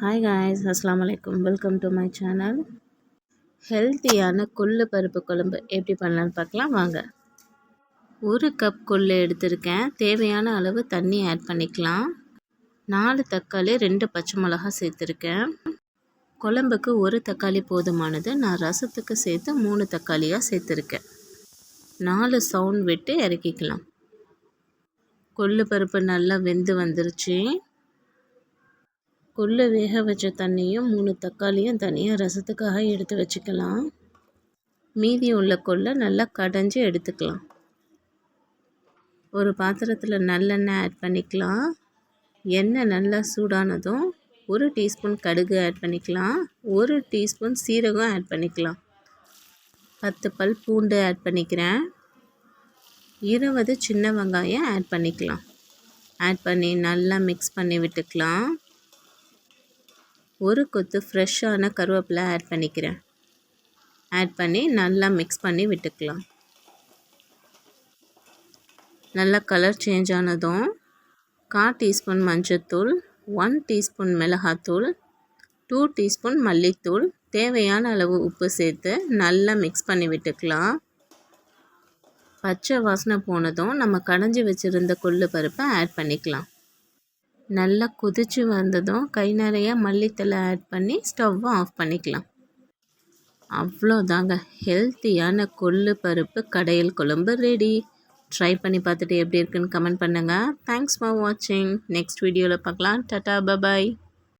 Hi guys அஸ்லாம் வலைக்கம் welcome to my channel ஹெல்த்தியான கொள்ளு பருப்பு குழம்பு எப்படி பண்ணலான்னு பார்க்கலாம். வாங்க. ஒரு கப் கொள்ளு எடுத்திருக்கேன். தேவையான அளவு தண்ணி ஆட் பண்ணிக்கலாம். நாலு தக்காளி ரெண்டு பச்சை மிளகா சேர்த்துருக்கேன். குழம்புக்கு ஒரு தக்காளி போதுமானது. நான் ரசத்துக்கு சேர்த்து மூணு தக்காளியாக சேர்த்துருக்கேன். நாலு சவுண்ட் விட்டு இறக்கிக்கலாம். கொள்ளு பருப்பு நல்லா வெந்து வந்துருச்சு. கொள்ளு வேக வச்ச தண்ணியும் மூணு தக்காளியும் தனியாக ரசத்துக்காக எடுத்து வச்சுக்கலாம். மீதி உள்ள கொள்ளை நல்லா கடைஞ்சி எடுத்துக்கலாம். ஒரு பாத்திரத்தில் நல்லெண்ணெய் ஆட் பண்ணிக்கலாம். எண்ணெய் நல்லா சூடானதும் ஒரு டீஸ்பூன் கடுகு ஆட் பண்ணிக்கலாம். ஒரு டீஸ்பூன் சீரகம் ஆட் பண்ணிக்கலாம். பத்து பல் பூண்டு ஆட் பண்ணிக்கிறேன். இருபது சின்ன வெங்காயம் ஆட் பண்ணிக்கலாம். ஆட் பண்ணி நல்லா மிக்ஸ் பண்ணி விட்டுக்கலாம். ஒரு கொத்து ஃப்ரெஷ்ஷான கருவேப்பிலை ஆட் பண்ணிக்கிறேன். ஆட் பண்ணி நல்லா மிக்ஸ் பண்ணி விட்டுக்கலாம். நல்லா கலர் சேஞ்ச் ஆனதும் கால் டீஸ்பூன் மஞ்சத்தூள் ஒன் டீஸ்பூன் மிளகாத்தூள் டூ டீஸ்பூன் மல்லித்தூள் தேவையான அளவு உப்பு சேர்த்து நல்லா மிக்ஸ் பண்ணி விட்டுக்கலாம். பச்சை வாசனை போனதும் நம்ம கடைஞ்சி வச்சுருந்த கொள்ளு பருப்பை ஆட் பண்ணிக்கலாம். நல்லா கொதித்து வந்ததும் கை நிறையா மல்லித்தலை ஆட் பண்ணி ஸ்டவ்வை ஆஃப் பண்ணிக்கலாம். அவ்வளோதாங்க. ஹெல்த்தியான கொள்ளு பருப்பு கடையில் குழம்பு ரெடி ட்ரை பண்ணி பார்த்துட்டு எப்படி இருக்குன்னு கமெண்ட் பண்ணுங்கள் தேங்க்ஸ் ஃபார் வாட்சிங் நெக்ஸ்ட் வீடியோவில் பார்க்கலாம். Tata bye bye